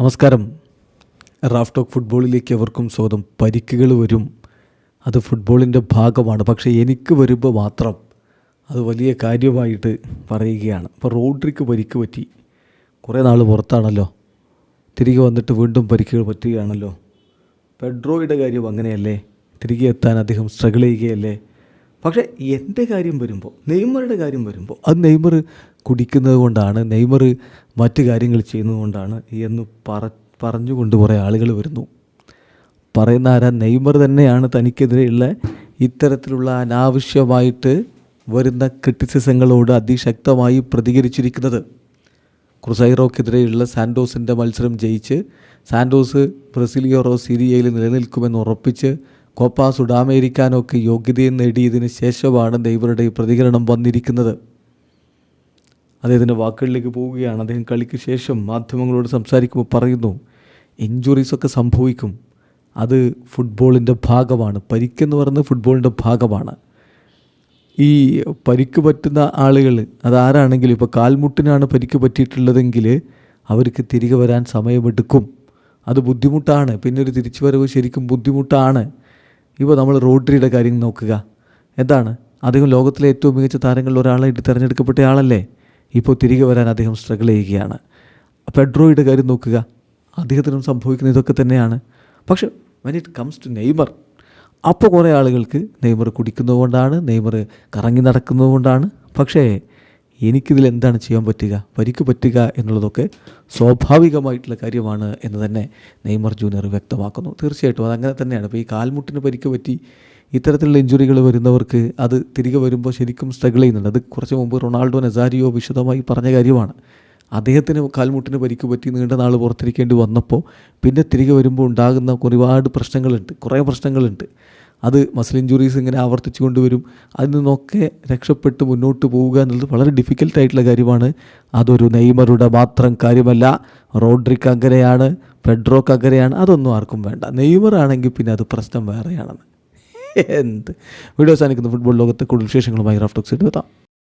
നമസ്കാരം. Raf talk ഫുട്ബോളിലേക്ക് എവർക്കും സ്വാഗതം. പരിക്കുകൾ വരും. അത് ഫുട്ബോളിന്റെ ഭാഗമാണ്. പക്ഷേ എനിക്ക് വരുമ്പോൾ മാത്രം അത് വലിയ കാര്യമായിട്ട് പറയുകയാണ്. ഇപ്പോൾ റോഡ്രിക്ക് പരിക്ക് പറ്റി. കുറേ നാൾ പുറത്താണല്ലോ. തിരികെ വന്നിട്ട് വീണ്ടും പരിക്കുകൾ പറ്റുകയാണല്ലോ. പെഡ്രോയുടെ കാര്യം അങ്ങനെയല്ലേ? തിരികെ എത്താൻ അദ്ദേഹം സ്ട്രഗിൾ ചെയ്യുകയല്ലേ? പക്ഷേ എന്റെ കാര്യം വരുമ്പോൾ നെയ്മറുടെ കാര്യം വരുമ്പോൾ അത് നെയ്മർ കുടിക്കുന്നത് കൊണ്ടാണ് നെയ്മർ മറ്റു കാര്യങ്ങൾ ചെയ്യുന്നത് കൊണ്ടാണ് എന്ന് പറ പറഞ്ഞുകൊണ്ട് കുറേ ആളുകൾ വരുന്നു. പറയുന്ന ആരാ? നെയ്മർ തന്നെയാണ് തനിക്കെതിരെയുള്ള ഇത്തരത്തിലുള്ള അനാവശ്യമായിട്ട് വരുന്ന ക്രിറ്റിസിസങ്ങളോട് അതിശക്തമായി പ്രതികരിച്ചിരിക്കുന്നത്. ക്രുസൈറോക്കെതിരെയുള്ള സാൻഡോസിന്റെ മത്സരം ജയിച്ച് സാൻഡോസ് ബ്രസീലിയോറോ സിരിയയിൽ നിലനിൽക്കുമെന്ന് ഉറപ്പിച്ച് കോപ്പ സുഡാമേരിക്കാനൊക്കെ യോഗ്യതയും നേടിയതിന് ശേഷമാണ് നെയ്മറുടെ പ്രതികരണം വന്നിരിക്കുന്നത്. അദ്ദേഹത്തിന്റെ വാക്കുകളിലേക്ക് പോവുകയാണ്. അദ്ദേഹം കളിക്ക് ശേഷം മാധ്യമങ്ങളോട് സംസാരിക്കുമ്പോൾ പറയുന്നു ഇഞ്ചുറീസൊക്കെ സംഭവിക്കും. അത് ഫുട്ബോളിന്റെ ഭാഗമാണ്. പരിക്കെന്ന് പറയുന്നത് ഫുട്ബോളിന്റെ ഭാഗമാണ്. ഈ പരിക്ക് പറ്റുന്ന ആളുകൾ അതാരാണെങ്കിലും ഇപ്പോൾ കാൽമുട്ടിനാണ് പരിക്ക് പറ്റിയിട്ടുള്ളതെങ്കിൽ അവർക്ക് തിരികെ വരാൻ സമയമെടുക്കും. അത് ബുദ്ധിമുട്ടാണ്. പിന്നെ ഒരു തിരിച്ചു വരവ് ശരിക്കും ബുദ്ധിമുട്ടാണ്. ഇപ്പോൾ നമ്മൾ റോഡ്രിയുടെ കാര്യം നോക്കുക. എന്താണ്? അദ്ദേഹം ലോകത്തിലെ ഏറ്റവും മികച്ച താരങ്ങളിൽ ഒരാളായിട്ട് തിരഞ്ഞെടുക്കപ്പെട്ട ആളല്ലേ? ഇപ്പോൾ തിരികെ വരാൻ അദ്ദേഹം സ്ട്രഗിൾ ചെയ്യുകയാണ്. പെഡ്രോയുടെ കാര്യം നോക്കുക. അദ്ദേഹത്തിനും സംഭവിക്കുന്ന ഇതൊക്കെ തന്നെയാണ്. പക്ഷേ when it comes to Neymar അപ്പോൾ കുറേ ആളുകൾക്ക് നെയ്മർ കുടിക്കുന്നതുകൊണ്ടാണ് നെയ്മർ കറങ്ങി നടക്കുന്നതുകൊണ്ടാണ്. പക്ഷേ എനിക്കിതിൽ എന്താണ് ചെയ്യാൻ പറ്റുക? പരിക്ക് പറ്റുക എന്നുള്ളതൊക്കെ സ്വാഭാവികമായിട്ടുള്ള കാര്യമാണ് എന്ന് തന്നെ നെയ്മർ ജൂനിയർ വ്യക്തമാക്കുന്നു. തീർച്ചയായിട്ടും അതങ്ങനെ തന്നെയാണ്. ഇപ്പോൾ ഈ കാൽമുട്ടിന് പരിക്ക് പറ്റി ഇത്തരത്തിലുള്ള ഇഞ്ചുറികൾ വരുന്നവർക്ക് അത് തിരികെ വരുമ്പോൾ ശരിക്കും സ്ട്രഗിൾ ചെയ്യുന്നുണ്ട്. അത് കുറച്ച് മുമ്പ് റൊണാൾഡോ നസാരിയോ വിശദമായി പറഞ്ഞ കാര്യമാണ്. അദ്ദേഹത്തിന് കാൽമുട്ടിന് പരിക്ക് പറ്റി നീണ്ട നാൾ പുറത്തിരിക്കേണ്ടി വന്നപ്പോൾ പിന്നെ തിരികെ വരുമ്പോൾ ഉണ്ടാകുന്ന ഒരുപാട് പ്രശ്നങ്ങളുണ്ട്. കുറേ പ്രശ്നങ്ങളുണ്ട്. അത് മസിൽ ഇഞ്ചുറീസ് ഇങ്ങനെ ആവർത്തിച്ചു കൊണ്ടുവരും അതിൽ നിന്നൊക്കെ രക്ഷപ്പെട്ട് മുന്നോട്ട് പോവുക എന്നുള്ളത് വളരെ ഡിഫിക്കൽട്ടായിട്ടുള്ള കാര്യമാണ്. അതൊരു നെയ്മറുടെ മാത്രം കാര്യമല്ല. റോഡ്രിക്ക് അങ്ങനെയാണ് പെഡ്രോക്ക് അങ്ങനെയാണ്. അതൊന്നും ആർക്കും വേണ്ട. നെയ്മറാണെങ്കിൽ പിന്നെ അത് പ്രശ്നം വേറെയാണെന്ന് എന്ത്? വീഡിയോസ് അനുക്കുന്ന ഫുട്ബോൾ ലോകത്തെ കൂടുതൽ വിശേഷങ്ങളുമായി റാഫ്റ്റോക്സ് എത്താം